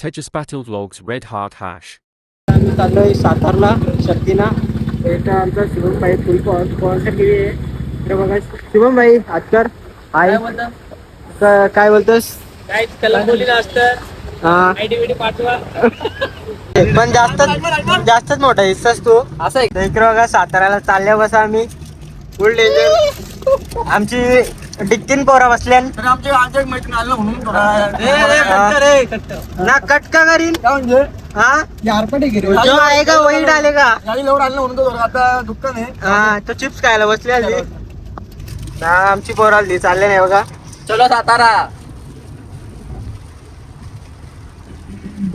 Tejas Patil Vlogs Red Heart Hash. आम्ही चाललोय सातारला शक्तीना. इथं आमचा शुभम भाई फुल स्पॉन्सर केली आहे इकडे बघा. शुभम भाई आजकर हाय क- काय बोलतोस? काय त्याला बोली असतं? हा. आयडी विडी पाठवा. पण जास्त जास्तच मोठा हिस्साच तू. असं इकडे बघा साताऱ्याला चालल्या बसा आम्ही. फुल डेंजर आमची डिक्कीन पोरा बसल्यान. आमच्या आमच्या मैत्रीण आलं म्हणून ना कट का करीन हा? जो आहे का? वही डाले का? गाडी लवकर आलं म्हणून तो आता दुकान आहे. हा तो चिप्स खायला बसली आली. ना आमची पोर आली. चालले नाही बघा. चलो सातारा.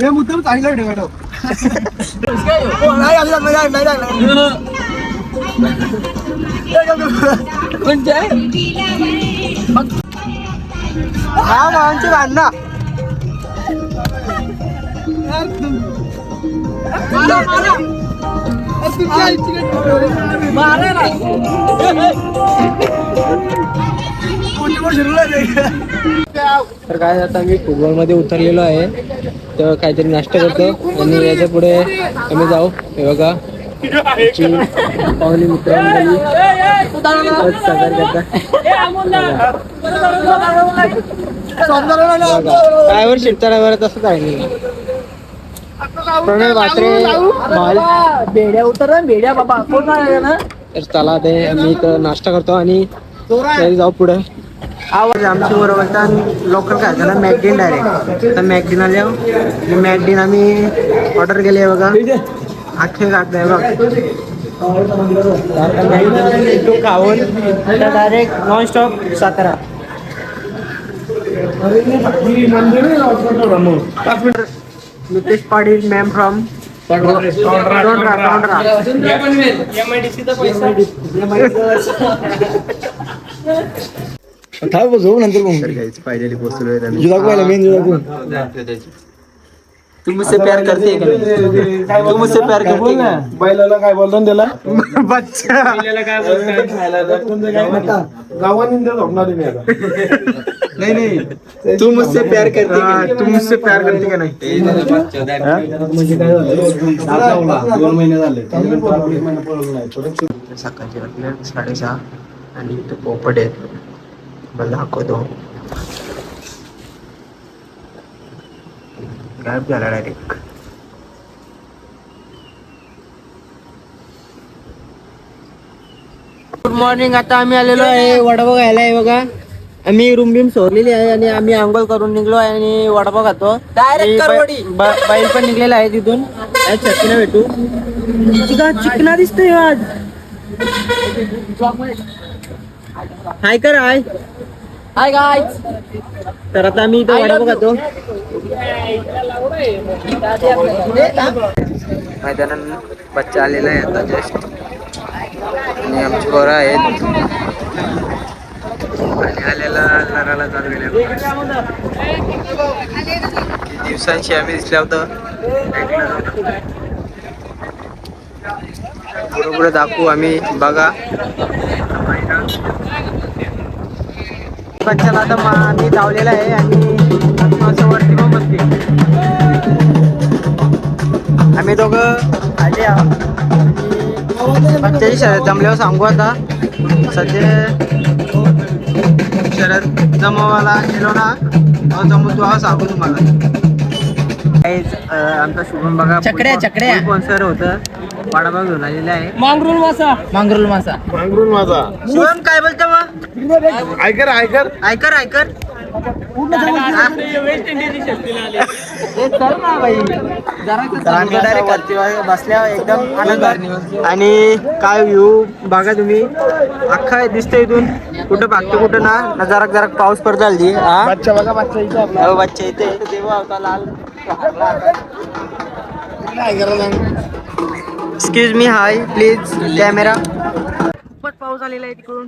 हे मुद्दाम चांगलं नाही आलं नाही नाही. म्हणजे हा भावांची भांडणं. तर काय आता मी फुटबॉलमध्ये उतरलेलो आहे. तर काहीतरी नाश्ता करतो. आणि याच्यापुढे आम्ही जाऊ. हे बघा. आमची पाहुणे मित्रांनी सादर ड्रायव्हर शिटचा ड्रायव्हर तसंच आहे प्रणय म्हात्रे माल बेड्या उतर बेड्या बाबा कोण ना तर चला ते मी इथं नाश्ता करतो आणि तरी जाऊ पुढे आवाज आमची बरोबर तर लोकल काय झालं मॅकडिन डायरेक्ट तर मॅकडिन आल्या मॅकडिन आम्ही ऑर्डर केली आहे बघा अख्खे काढतोय बघ. तू खाऊन direct non stop Satara Nitesh Patil ma'am from तू मुझसे प्यार करते है क्या तू मुझसे प्यार करते है क्या? बैलाला काय बोलतो ना त्याला? बच्चा. गावाने झोपणार मी आता. नहीं नहीं. तू मुझसे प्यार करते हाँ, तू मुझसे प्यार करते का नाही? म्हणजे काय झालं? दोन महिने झाले. एक महिना पळवलं नाही. थोडं सकाळचे वाजले साडेसहा. आणि इथं पोपट आहेत. मला दाखवतो. गायब झाला डायरेक्ट गुड मॉर्निंग आता आम्ही आलेलो आहे वडापाव खायला आहे बघा. आम्ही रूम बिम सोडलेली आहे आणि आम्ही आंघोळ करून निघलो आहे आणि वडापाव खातो. Direct आणि बै- करवडी. ब- बैल पण निघलेला आहे तिथून. आज छत्तीला भेटू. चिका चिकना दिसतोय आज. हाय कर हाय हाय गाईज तर आता आम्ही इथं वडापाव खातो. मैदानात बच्चा आलेला आहे आता जस्ट. आणि आमची पोरं आहेत. आणि आलेला लढायला चालू गेल्या दिवसांशी आम्ही दिसल्या होतं. बरोबर दाखवू आम्ही बघा. बच्चाला आता मी लावलेला आहे आणि असं आम्ही दोघं आले आहोत. शर्यत जमल्यावर सांगू आता. सध्या शरद जमवाला गेलो ना जमू तेव्हा सांगू तुम्हाला. आमचा शुभम बघा चकड्या, चकड्या. स्पॉन्सर होतं. वडापाव घेऊन आलेला आहे. मांगरुल मासा. मांगरुल मासा. मांगरून माझा शुभम काय बोलतो मग? ऐकर ऐकर. ऐकर ऐकर. आणि काय व्ह्यू बघा तुम्ही. अख्खा दिसतंय इथून. कुठं भागतो कुठं ना. जरा जरा पाऊस पडत आली हा? बच्चा बघा बच्चा इथे बच्चा इथे. देवा होता लाल. Excuse me hi please camera खूपच पाऊस आलेला आहे तिकडून.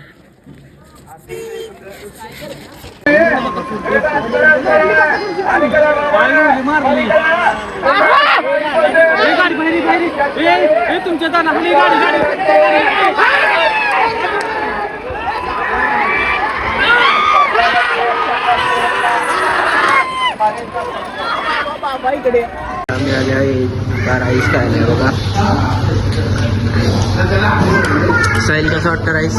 बाईकडे आले आहे. का राईस खायला बघा. साहिल कसं वाटतं राईस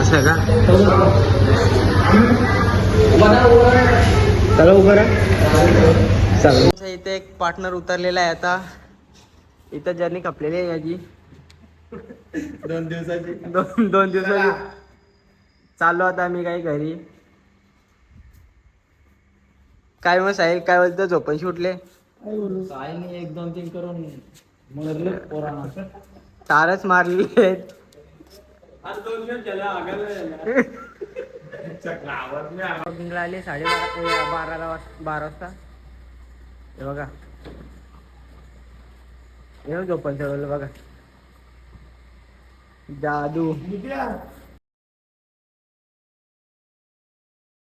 असं का? चला उभं इथे एक पार्टनर उतरलेला आहे आता. इथं जर्नी खपलेली आहे याची. दोन दिवसाची. दोन दोन दिवसाची. चाललो आता आम्ही काही घरी. काय मग साहेब काय बोलतो? झोपण सुटले एक दोन तीन करून मरले पोरांना. तारच शॉपिंगला आले. बाराला वाज- बारा वाजता. हे बघा. हे झोपण चढवलं बघा. जादू.